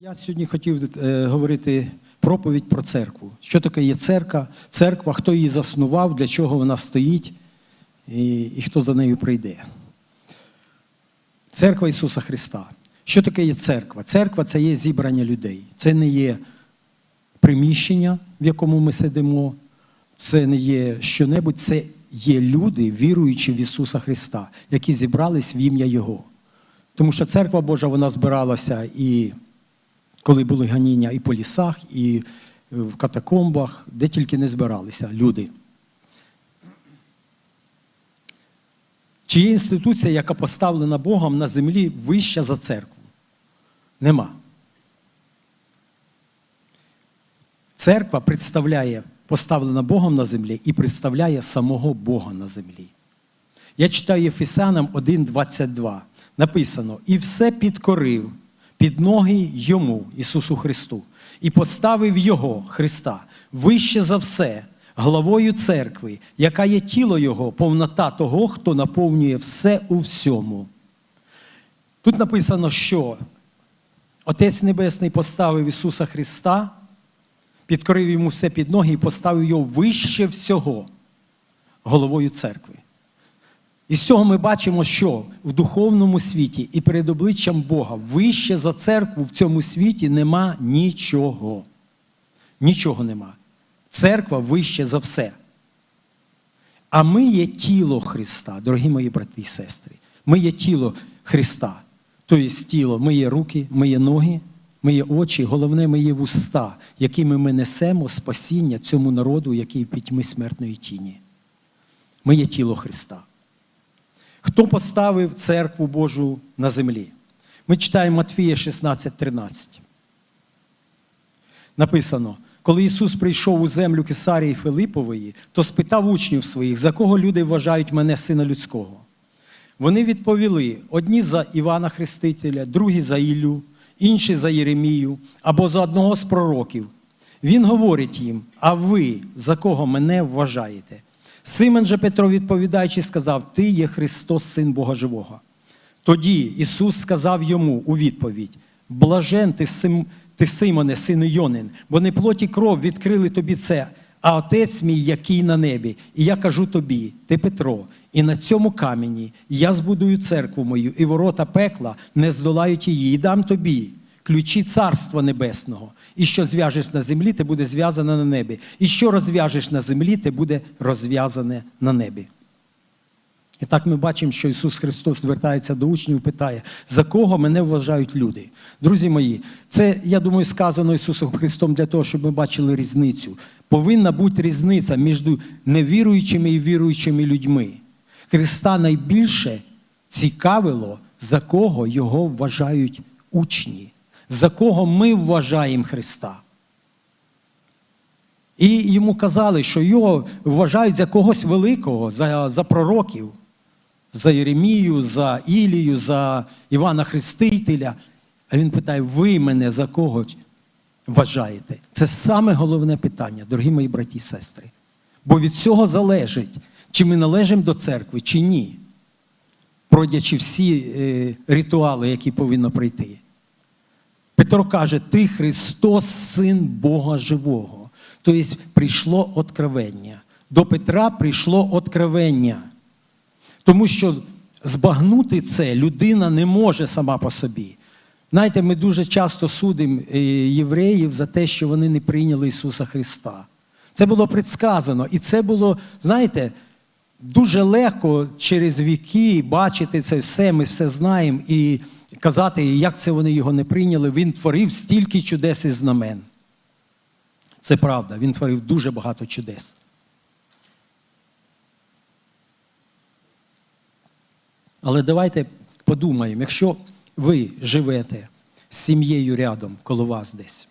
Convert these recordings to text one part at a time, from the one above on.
Я сьогодні хотів е, говорити проповідь про церкву. Що таке є церква, церква, хто її заснував, для чого вона стоїть і, і хто за нею прийде. Церква Ісуса Христа. Що таке є церква? Церква це є зібрання людей. Це не є приміщення, в якому ми сидимо, це не є що-небудь, це є люди, віруючі в Ісуса Христа, які зібрались в ім'я Його. Тому що церква Божа вона збиралася і коли були ганіння і по лісах, і в катакомбах, де тільки не збиралися люди. Чи є інституція, яка поставлена Богом на землі вища за церкву? Нема. Церква представляє, поставлена Богом на землі і представляє самого Бога на землі. Я читаю Єфесянам 1,22. Написано: і все підкорив під ноги йому, Ісусу Христу, і поставив Його, Христа, вище за все, главою церкви, яка є тіло Його, повнота того, хто наповнює все у всьому. Тут написано, що Отець Небесний поставив Ісуса Христа, підкорив йому все під ноги і поставив його вище всього головою церкви. І з цього ми бачимо, що в духовному світі і перед обличчям Бога вище за церкву в цьому світі нема нічого. Нічого нема. Церква вище за все. А ми є тіло Христа, дорогі мої брати і сестри. Ми є тіло Христа. Тобто тіло, ми є руки, ми є ноги, ми є очі, головне, ми є вуста, якими ми несемо спасіння цьому народу, який в пітьми смертної тіні. Ми є тіло Христа. Хто поставив церкву Божу на землі? Ми читаємо Матвія 16:13. Написано: коли Ісус прийшов у землю Кесарії Филипової, то спитав учнів своїх, за кого люди вважають мене сина людського. Вони відповіли: одні за Івана Хрестителя, другі за Іллю, інші за Єремію або за одного з пророків. Він говорить їм: А ви за кого мене вважаєте? Симон же Петро, відповідаючи, сказав: Ти є Христос, Син Бога Живого. Тоді Ісус сказав йому у відповідь: Блажен ти, Сим, ти Симоне, сину Йонин, бо не плоті кров відкрили тобі це, а Отець мій, який на небі. І я кажу тобі, ти Петро, і на цьому камені я збудую церкву мою, і ворота пекла не здолають її, і дам тобі ключі Царства Небесного. І що зв'яжеш на землі, те буде зв'язане на небі. І що розв'яжеш на землі, те буде розв'язане на небі. І так ми бачимо, що Ісус Христос звертається до учнів і питає, за кого мене вважають люди. Друзі мої, це, я думаю, сказано Ісусом Христом для того, щоб ми бачили різницю. Повинна бути різниця між невіруючими і віруючими людьми. Христа найбільше цікавило, за кого його вважають учні, за кого ми вважаємо Христа. І йому казали, що його вважають за когось великого, за, за пророків, за Єремію, за Ілію, за Івана Хрестителя. А він питає: ви мене за кого вважаєте? Це саме головне питання, дорогі мої браті і сестри. Бо від цього залежить, чи ми належимо до церкви, чи ні, пройдячи всі е, ритуали, які повинно прийти. Петро каже: Ти Христос, Син Бога Живого. Тобто прийшло откровення. До Петра прийшло откровення. Тому що збагнути це людина не може сама по собі. Знаєте, ми дуже часто судимо євреїв за те, що вони не прийняли Ісуса Христа. Це було предсказано. І це було, знаєте, дуже легко через віки бачити це все, ми все знаємо, і казати, як це вони його не прийняли. Він творив стільки чудес і знамен. Це правда, він творив дуже багато чудес. Але давайте подумаємо, якщо ви живете з сім'єю рядом коло вас десь,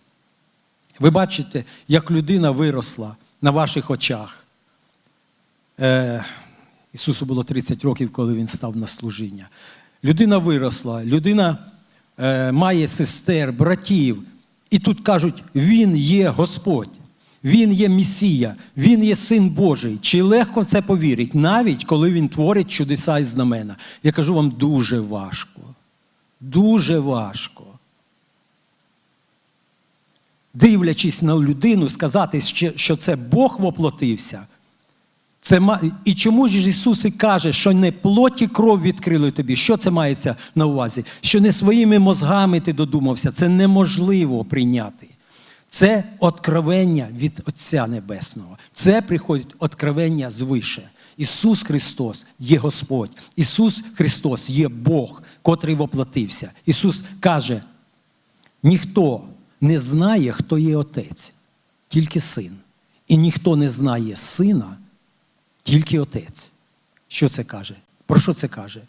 ви бачите, як людина виросла на ваших очах. Е, Ісусу було 30 років, коли він став на служіння. Людина виросла, людина е, має сестер, братів. І тут кажуть, Він є Господь, Він є Месія, Він є Син Божий. Чи легко в це повірить, навіть коли Він творить чудеса і знамена? Я кажу вам дуже важко. Дуже важко. дивлячись на людину, сказати, що- це Бог воплотився. Це І чому ж Ісус і каже, що не плоть і кров відкрили тобі? Що це мається на увазі? Що не своїми мозгами ти додумався. Це неможливо прийняти. Це откровення від Отця Небесного. Це приходить откровення звише. Ісус Христос є Господь. Ісус Христос є Бог, котрий воплотився. Ісус каже: ніхто не знає, хто є Отець, тільки син. І ніхто не знає сина, тільки отець. Що це каже? Про що це каже?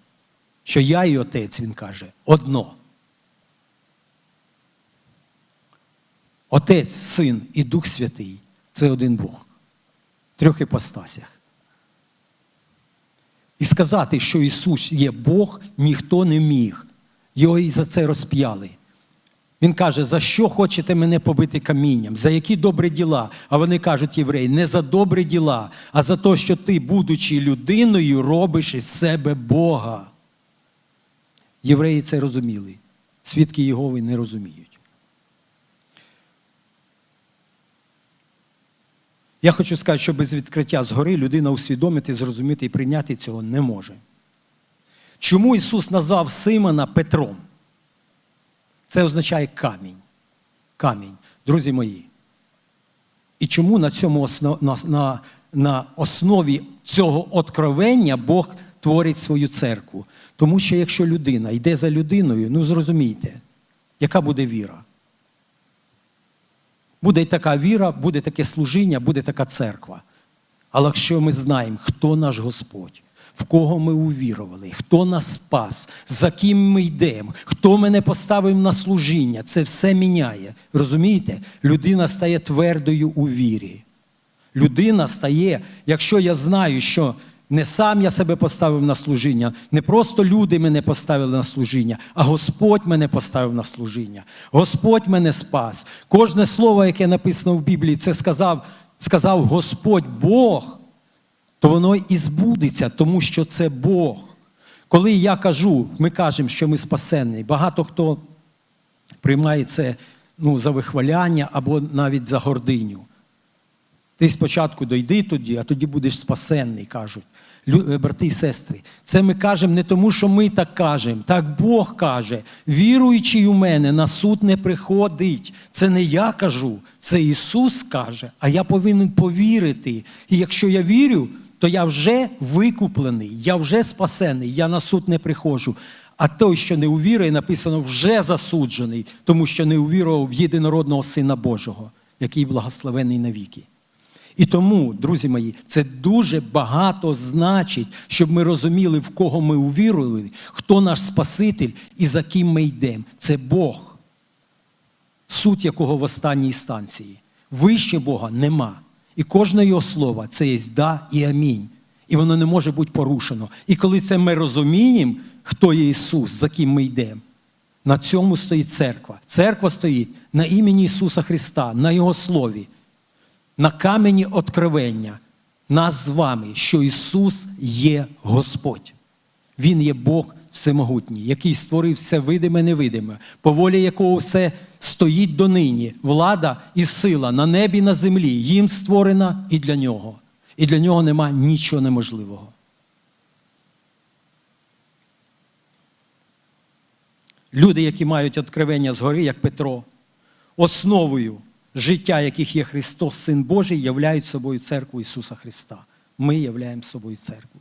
Що я і отець, він каже, одно. Отець, син і Дух Святий це один Бог. В трьох іпостасях. І сказати, що Ісус є Бог, ніхто не міг. Його і за це розп'яли. Він каже, за що хочете мене побити камінням? За які добрі діла? А вони кажуть, євреї, не за добрі діла, а за те, що ти, будучи людиною, робиш із себе Бога. Євреї це розуміли. Свідки Єгови не розуміють. Я хочу сказати, що без відкриття згори людина усвідомити, зрозуміти і прийняти цього не може. Чому Ісус назвав Симона Петром? Це означає камінь. Камінь. Друзі мої. І чому на, цьому основ, на, на, на основі цього откровення Бог творить свою церкву? Тому що якщо людина йде за людиною, ну зрозумійте, яка буде віра? Буде така віра, буде таке служіння, буде така церква. Але якщо ми знаємо, хто наш Господь, в кого ми увірували, хто нас спас, за ким ми йдемо, хто мене поставив на служіння, це все міняє. Розумієте? Людина стає твердою у вірі. Людина стає, якщо я знаю, що не сам я себе поставив на служіння, не просто люди мене поставили на служіння, а Господь мене поставив на служіння. Господь мене спас. Кожне слово, яке написано в Біблії, це сказав, сказав Господь Бог, то воно і збудеться, тому що це Бог. Коли я кажу, ми кажемо, що ми спасенні, багато хто приймає це ну, за вихваляння або навіть за гординю. Ти спочатку дойди тоді, а тоді будеш спасенний, кажуть. Е, Брати і сестри, це ми кажемо не тому, що ми так кажемо. Так Бог каже, віруючий у мене на суд не приходить. Це не я кажу, це Ісус каже, а я повинен повірити. І якщо я вірю, то я вже викуплений, я вже спасений, я на суд не приходжу. А той, що не увірує, написано, вже засуджений, тому що не увірував в єдинородного Сина Божого, який благословений навіки. І тому, друзі мої, це дуже багато значить, щоб ми розуміли, в кого ми увірували, хто наш Спаситель і за ким ми йдемо. Це Бог, суть якого в останній станції. Вище Бога нема. І кожне його слово це є да і амінь. І воно не може бути порушено. І коли це ми розуміємо, хто є Ісус, за ким ми йдемо, на цьому стоїть церква. Церква стоїть на імені Ісуса Христа, на Його слові на камені откровення нас з вами, що Ісус є Господь. Він є Бог всемогутній, який створив все видиме, невидиме, по волі якого все стоїть донині, влада і сила на небі, на землі. Їм створена і для нього. І для нього нема нічого неможливого. Люди, які мають откровення згори, як Петро, основою життя, яких є Христос, Син Божий, являють собою церкву Ісуса Христа. Ми являємо собою церкву.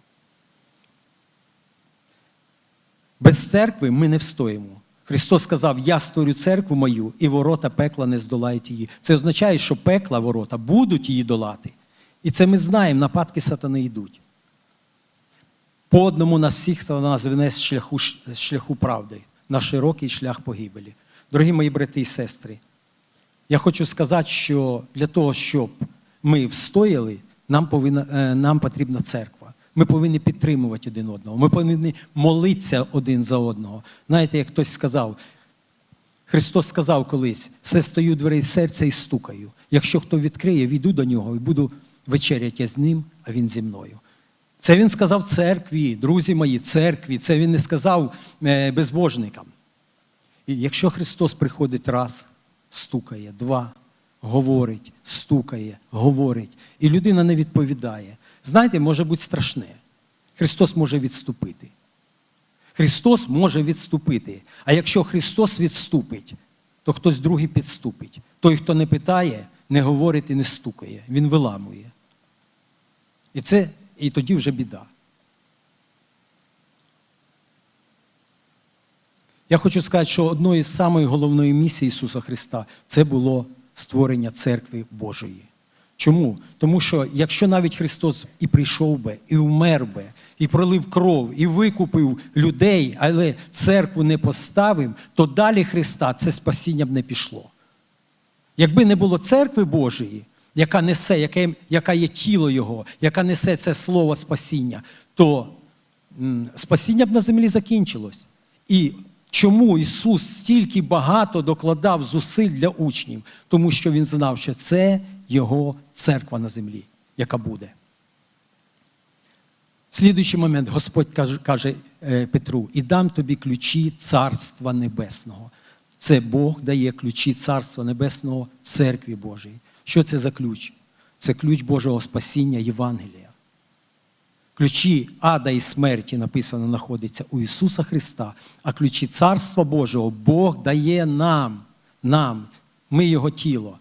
Без церкви ми не встоїмо. Христос сказав: Я створю церкву мою, і ворота пекла не здолають її. Це означає, що пекла ворота будуть її долати. І це ми знаємо, нападки сатани йдуть. По одному нас всіх нас вине з шляху, шляху правди, на широкий шлях погибелі. Дорогі мої брати і сестри, я хочу сказати, що для того, щоб ми встояли, нам, повинна, е, нам потрібна церква. Ми повинні підтримувати один одного. Ми повинні молитися один за одного. Знаєте, як хтось сказав, Христос сказав колись: все стою дверей серця і стукаю. Якщо хто відкриє, війду до нього і буду вечеряти з ним, а він зі мною. Це він сказав церкві, друзі мої, церкві. Це він не сказав е, безбожникам. І якщо Христос приходить раз, стукає, два, говорить, стукає, говорить, і людина не відповідає. Знаєте, може бути страшне. Христос може відступити. Христос може відступити. А якщо Христос відступить, то хтось другий підступить. Той, хто не питає, не говорить і не стукає. Він виламує. І це і тоді вже біда. Я хочу сказати, що одною з самої головної місії Ісуса Христа це було створення церкви Божої. Чому? Тому що якщо навіть Христос і прийшов би, і вмер би, і пролив кров, і викупив людей, але церкву не поставив, то далі Христа це спасіння б не пішло. Якби не було церкви Божої, яка несе, яке, яка є тіло Його, яка несе це слово спасіння, то м, спасіння б на землі закінчилось. І чому Ісус стільки багато докладав зусиль для учнів? Тому що Він знав, що це Його церква на землі, яка буде. Слідуючий момент Господь каже, е, Петру: і дам тобі ключі Царства Небесного. Це Бог дає ключі Царства Небесного церкві Божій. Що це за ключ? Це ключ Божого спасіння Євангелія. Ключі ада і смерті написано знаходиться у Ісуса Христа, а ключі Царства Божого Бог дає нам, нам, ми Його тіло.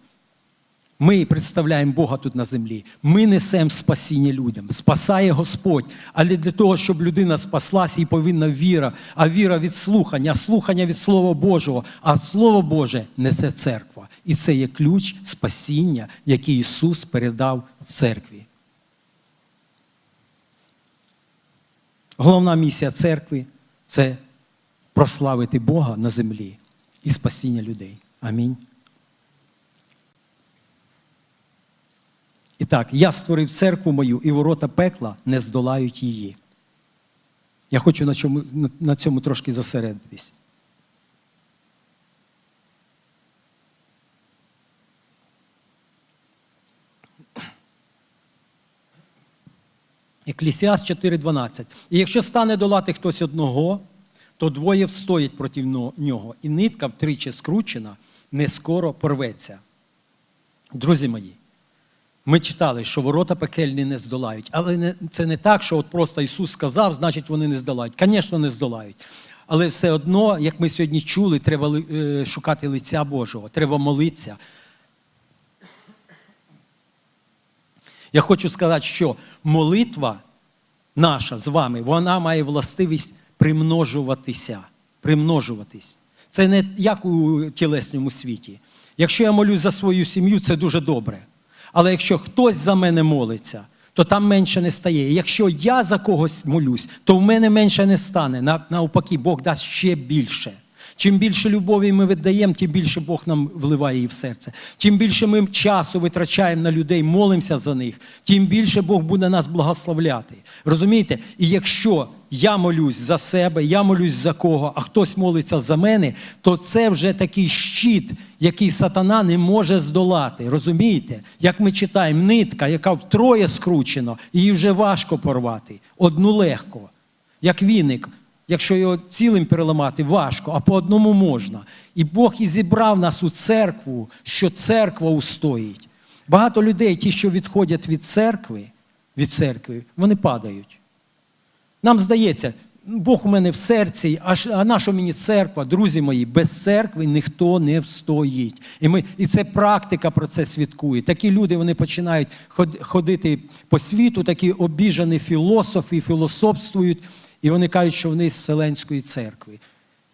Ми представляємо Бога тут на землі. Ми несемо спасіння людям. Спасає Господь. Але для того, щоб людина спаслась, їй повинна віра, а віра від слухання, слухання від Слова Божого. А Слово Боже несе церква. І це є ключ спасіння, який Ісус передав церкві. Головна місія церкви це прославити Бога на землі і спасіння людей. Амінь. І так, я створив церкву мою, і ворота пекла не здолають її. Я хочу на цьому, на цьому трошки зосередитись. Еклісіас 4.12. І якщо стане долати хтось одного, то двоє встоять проти нього, і нитка втричі скручена, не скоро порветься. Друзі мої, ми читали, що ворота пекельні не здолають. Але це не так, що от просто Ісус сказав, значить вони не здолають. Звісно, не здолають. Але все одно, як ми сьогодні чули, треба е, шукати лиця Божого, треба молитися. Я хочу сказати, що молитва наша з вами, вона має властивість примножуватися. Примножуватись. Це не як у тілесному світі. Якщо я молюсь за свою сім'ю, це дуже добре. Але якщо хтось за мене молиться, то там менше не стає. Якщо я за когось молюсь, то в мене менше не стане. Навпаки, Бог дасть ще більше. Чим більше любові ми віддаємо, тим більше Бог нам вливає її в серце. Чим більше ми часу витрачаємо на людей, молимося за них, тим більше Бог буде нас благословляти. Розумієте? І якщо я молюсь за себе, я молюсь за кого, а хтось молиться за мене, то це вже такий щит, який сатана не може здолати. Розумієте? Як ми читаємо, нитка, яка втроє скручена, її вже важко порвати. Одну легко. Як віник. Якщо його цілим переламати, важко, а по одному можна. І Бог і зібрав нас у церкву, що церква устоїть. Багато людей, ті, що відходять від церкви, від церкви, вони падають. Нам здається, Бог у мене в серці, а наша мені церква, друзі мої, без церкви ніхто не встоїть. І ми, і це практика про це свідкує. Такі люди вони починають ходити по світу, такі обіжані філософи, філософствують. І вони кажуть, що вони з Вселенської церкви.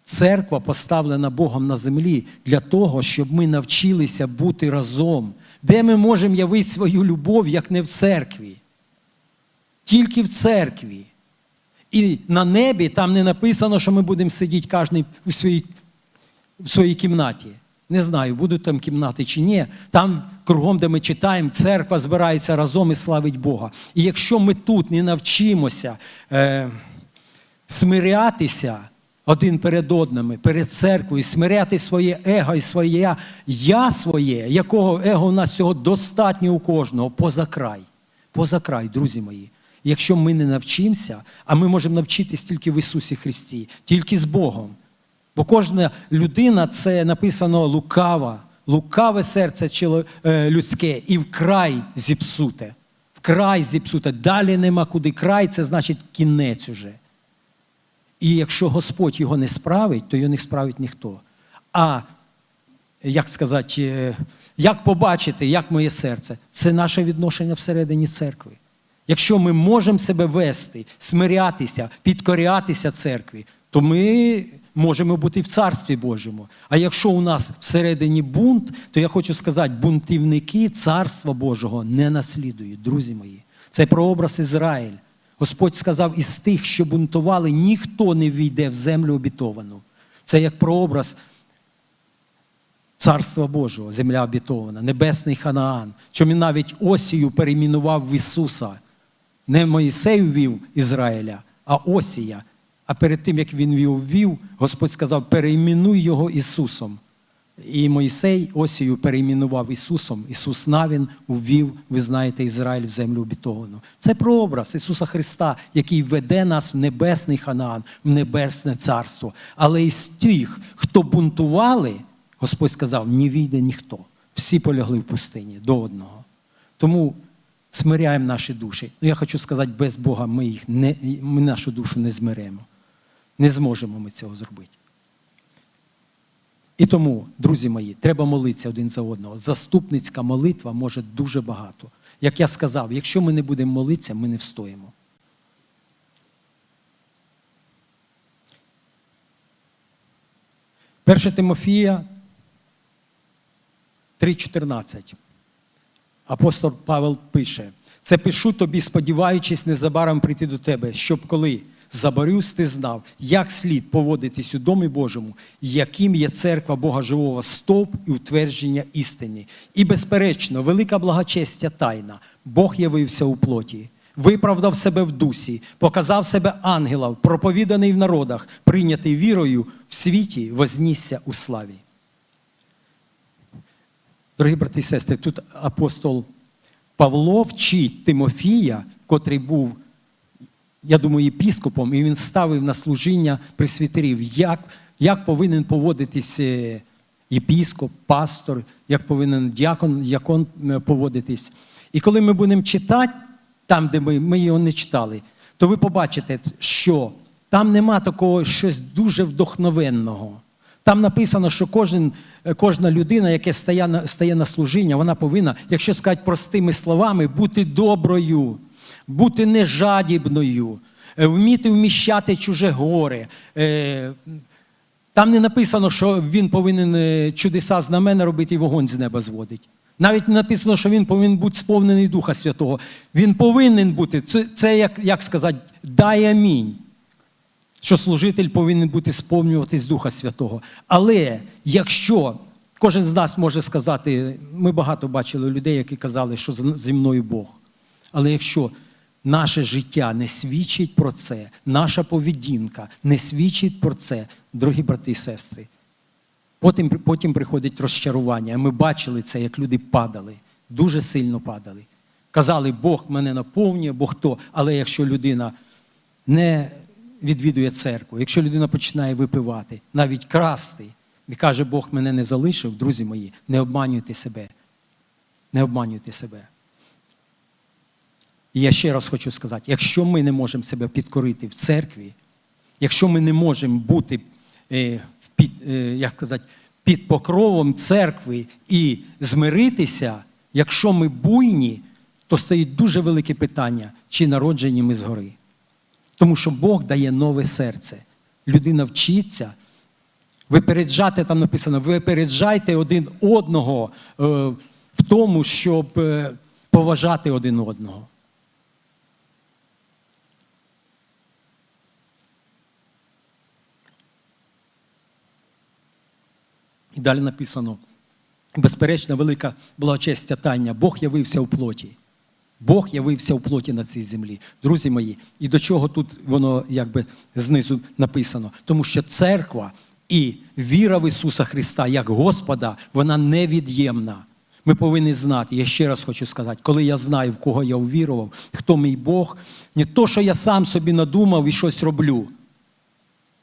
Церква поставлена Богом на землі для того, щоб ми навчилися бути разом. Де ми можемо явити свою любов, як не в церкві? Тільки в церкві. І на небі там не написано, що ми будемо сидіти кожен у своїй, в своїй кімнаті. Не знаю, будуть там кімнати чи ні. Там кругом, де ми читаємо, церква збирається разом і славить Бога. І якщо ми тут не навчимося. Е, смирятися один перед одними, перед церквою, смиряти своє его і своє я своє, якого его у нас цього достатньо у кожного, поза край. Поза край, друзі мої. Якщо ми не навчимося, а ми можемо навчитись тільки в Ісусі Христі, тільки з Богом. Бо кожна людина це написано лукава, лукаве серце е, людське і вкрай зіпсуте. Вкрай зіпсуте. Далі нема куди. Край це значить кінець уже. І якщо Господь його не справить, то його не справить ніхто. А як сказати, е, як побачити, як моє серце? Це наше відношення всередині церкви. Якщо ми можемо себе вести, смирятися, підкорятися церкві, то ми можемо бути в Царстві Божому. А якщо у нас всередині бунт, то я хочу сказати, бунтівники Царства Божого не наслідують, друзі мої. Це прообраз Ізраїль. Господь сказав, із тих, що бунтували, ніхто не війде в землю обітовану. Це як прообраз Царства Божого, земля обітована, небесний Ханаан, що він навіть Осію перейменував в Ісуса. Не Моїсей ввів Ізраїля, а Осія. А перед тим, як він ввів, Господь сказав: перейменуй його Ісусом. І Моїсей Осію перейменував Ісусом. Ісус Навін увів, ви знаєте, Ізраїль в землю обітовану. Це прообраз Ісуса Христа, який веде нас в небесний Ханаан, в небесне царство. Але із тих, хто бунтували, Господь сказав: не війде ніхто. Всі полягли в пустині до одного. Тому смиряємо наші душі. Ну, я хочу сказати, без Бога ми, їх не, ми нашу душу не змиремо. Не зможемо ми цього зробити. І тому, друзі мої, треба молитися один за одного. Заступницька молитва може дуже багато. Як я сказав, якщо ми не будемо молитися, ми не встоїмо. Перше Тимофія 3,14. Апостол Павел пише: це пишу тобі, сподіваючись незабаром прийти до тебе, щоб коли заборюсь, ти знав, як слід поводитись у домі Божому, яким є церква Бога Живого стовп і утвердження істини. І, безперечно, велика благочестя тайна. Бог явився у плоті. Виправдав себе в дусі, показав себе ангелом, проповіданий в народах, прийнятий вірою в світі, вознісся у славі. Дорогі брати і сестри, тут апостол Павло вчить Тимофія, котрий був, я думаю, єпіскопом, і він ставив на служіння присвітерів, як, як повинен поводитись е, єпіскоп, пастор, як повинен діакон, якон е, поводитись. І коли ми будемо читати, там, де ми, ми його не читали, то ви побачите, що там нема такого щось дуже вдохновенного. Там написано, що кожен, е, кожна людина, яка стає на, стає на служіння, вона повинна, якщо сказати простими словами, бути доброю, бути нежадібною, е, вміти вміщати чуже горе. Е, Там не написано, що він повинен е, чудеса знамена робити і вогонь з неба зводить. Навіть не написано, що він повинен бути сповнений Духа Святого. Він повинен бути. Це, це як, як сказати, дай амінь що служитель повинен бути сповнюватись Духа Святого. Але якщо кожен з нас може сказати, ми багато бачили людей, які казали, що зі мною Бог. Але якщо наше життя не свідчить про це, наша поведінка не свідчить про це, дорогі брати і сестри, потім, потім приходить розчарування. Ми бачили це, як люди падали, дуже сильно падали. Казали, Бог мене наповнює, Бог то. Але якщо людина не відвідує церкву, якщо людина починає випивати, навіть красти, і каже, Бог мене не залишив, друзі мої, не обманюйте себе. Не обманюйте себе. І я ще раз хочу сказати: якщо ми не можемо себе підкорити в церкві, якщо ми не можемо бути е, під, е, як сказати, під покровом церкви і змиритися, якщо ми буйні, то стоїть дуже велике питання, чи народжені ми згори. Тому що Бог дає нове серце. Людина вчиться. Випереджати, там написано, випереджайте один одного е, в тому, щоб поважати один одного. І далі написано: безперечно, велика благочестя тайня. Бог явився у плоті. Бог явився у плоті на цій землі. Друзі мої, і до чого тут воно якби знизу написано? Тому що церква і віра в Ісуса Христа як Господа, вона невід'ємна. Ми повинні знати, я ще раз хочу сказати, коли я знаю, в кого я увірував, хто мій Бог, не то, що я сам собі надумав і щось роблю.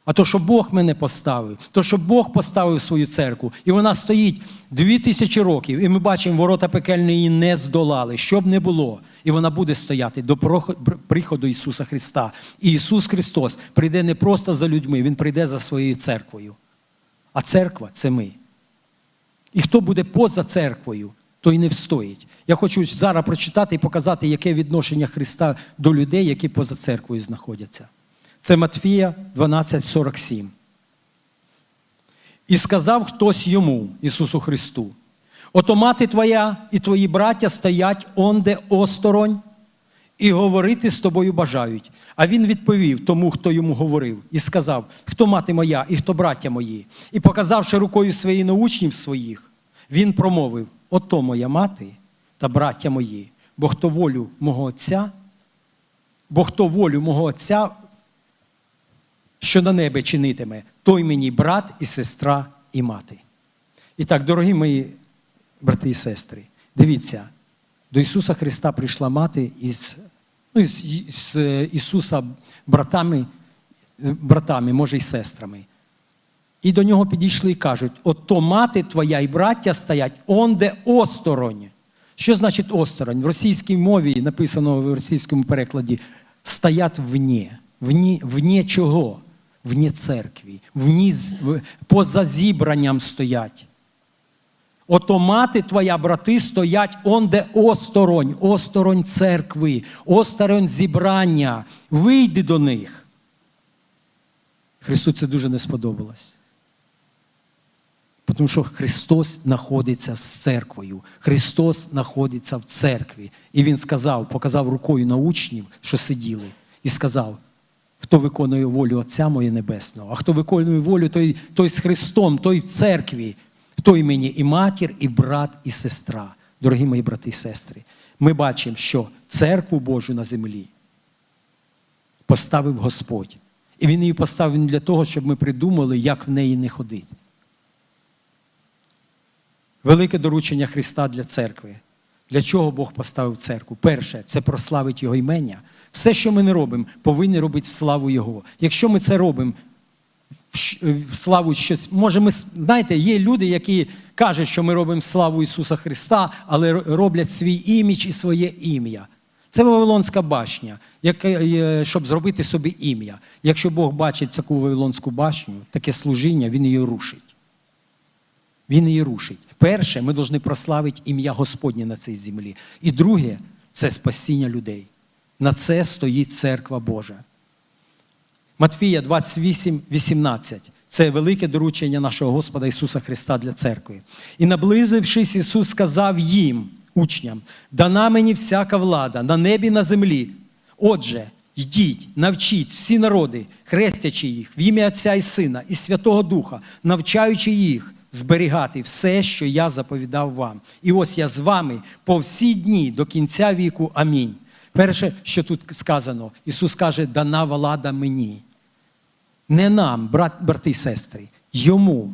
А то, що Бог мене поставив, то, що Бог поставив свою церкву, і вона стоїть дві тисячі років, і ми бачимо, ворота пекельні її не здолали, що б не було. І вона буде стояти до приходу Ісуса Христа. І Ісус Христос прийде не просто за людьми, Він прийде за своєю церквою. А церква це ми. І хто буде поза церквою, той не встоїть. Я хочу зараз прочитати і показати, яке відношення Христа до людей, які поза церквою знаходяться. Це Матфія 12,47. І сказав хтось йому, Ісусу Христу: Ото мати твоя і твої браття стоять онде осторонь, і говорити з тобою бажають. А він відповів тому, хто йому говорив, і сказав: Хто мати моя і хто браття мої? І показавши рукою своїх научнів своїх, він промовив: Ото моя мати та браття мої, бо хто волю мого Отця, бо хто волю мого Отця, що на небі чинитиме, той мені брат і сестра і мати. І так, дорогі мої брати і сестри, дивіться, до Ісуса Христа прийшла мати із, ну, із, із е, Ісуса братами, братами, може, й сестрами. І до нього підійшли і кажуть: ото мати твоя і браття стоять онде осторонь. Що значить осторонь? В російській мові написано в російському перекладі стоять вні. Вні, вні чого? Вні церкві, вні, поза зібранням стоять. Ото мати твоя, брати, стоять онде осторонь, осторонь церкви, осторонь зібрання. Вийди до них. Христу це дуже не сподобалось. Тому що Христос знаходиться з церквою. Христос знаходиться в церкві. І Він сказав, показав рукою на учнів, що сиділи, і сказав: хто виконує волю Отця Моє Небесного, а хто виконує волю, той, той з Христом, той в церкві, той мені і матір, і брат, і сестра. Дорогі мої брати і сестри, ми бачимо, що церкву Божу на землі поставив Господь. І Він її поставив не для того, щоб ми придумали, як в неї не ходити. Велике доручення Христа для церкви. Для чого Бог поставив церкву? Перше, це прославить Його імення. Все, що ми не робимо, повинні робити в славу Його. Якщо ми це робимо в славу щось, може, ми, знаєте, є люди, які кажуть, що ми робимо славу Ісуса Христа, але роблять свій імідж і своє ім'я. Це Вавилонська башня, е, щоб зробити собі ім'я. Якщо Бог бачить таку Вавилонську башню, таке служіння, Він її рушить. Він її рушить. Перше, ми повинні прославити ім'я Господнє на цій землі. І друге це спасіння людей. На це стоїть церква Божа. Матфія 28, 18. Це велике доручення нашого Господа Ісуса Христа для церкви. І наблизившись, Ісус сказав їм, учням, дана мені всяка влада на небі на землі. Отже, йдіть, навчіть всі народи, хрестячи їх в ім'я Отця і Сина і Святого Духа, навчаючи їх зберігати все, що я заповідав вам. І ось я з вами по всі дні до кінця віку. Амінь. Перше, що тут сказано, Ісус каже, дана влада мені. Не нам, брат, брати і сестри, йому.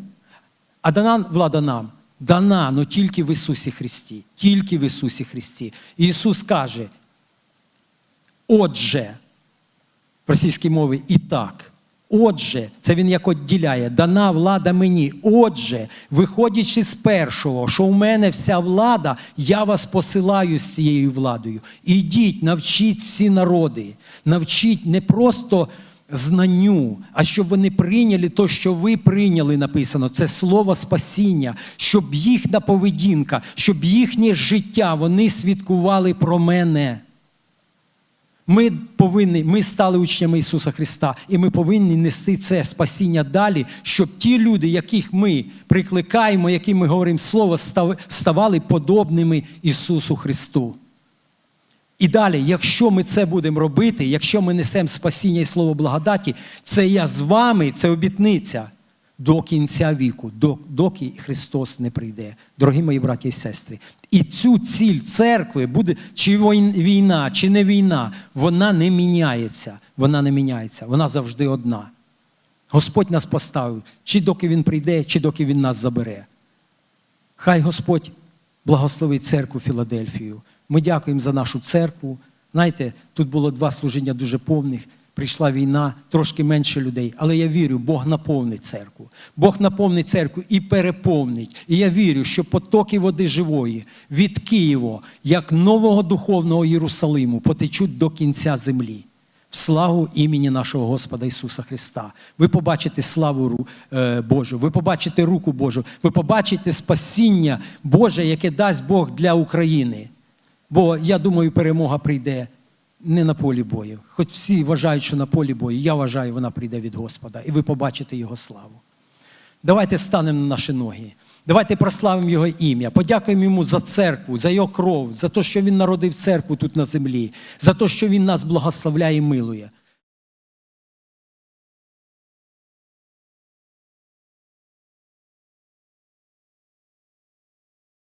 А дана влада нам дана, але тільки в Ісусі Христі. Тільки в Ісусі Христі. І Ісус каже, отже, в російській мові і так. Отже, це він як відділяє, дана влада мені. Отже, виходячи з першого, що у мене вся влада, я вас посилаю з цією владою. Ідіть, навчіть всі народи, навчіть не просто знанню, а щоб вони прийняли то, що ви прийняли, написано. Це слово спасіння, щоб їхня поведінка, щоб їхнє життя вони свідкували про мене. Ми повинні, ми стали учнями Ісуса Христа, і ми повинні нести це спасіння далі, щоб ті люди, яких ми прикликаємо, яким ми говоримо Слово, ставали подобними Ісусу Христу. І далі, якщо ми це будемо робити, якщо ми несемо спасіння і слово благодаті, це я з вами, це обітниця до кінця віку, доки Христос не прийде. Дорогі мої браті і сестри. І цю ціль церкви буде чи війна, чи не війна, вона не міняється. Вона не міняється, вона завжди одна. Господь нас поставив, чи доки Він прийде, чи доки Він нас забере. Хай Господь благословить церкву Філадельфію. Ми дякуємо за нашу церкву. Знаєте, тут було два служіння дуже повних. Прийшла війна, трошки менше людей. Але я вірю, Бог наповнить церкву. Бог наповнить церкву і переповнить. І я вірю, що потоки води живої від Києва, як нового духовного Єрусалиму, потечуть до кінця землі. В славу імені нашого Господа Ісуса Христа. Ви побачите славу е, Божу, ви побачите руку Божу, ви побачите спасіння Боже, яке дасть Бог для України. Бо я думаю, перемога прийде не на полі бою. Хоч всі вважають, що на полі бою, я вважаю, вона прийде від Господа, і ви побачите Його славу. Давайте станемо на наші ноги. Давайте прославимо Його ім'я. Подякуємо йому за церкву, за його кров, за те, що він народив церкву тут на землі, за те, що він нас благословляє і милує.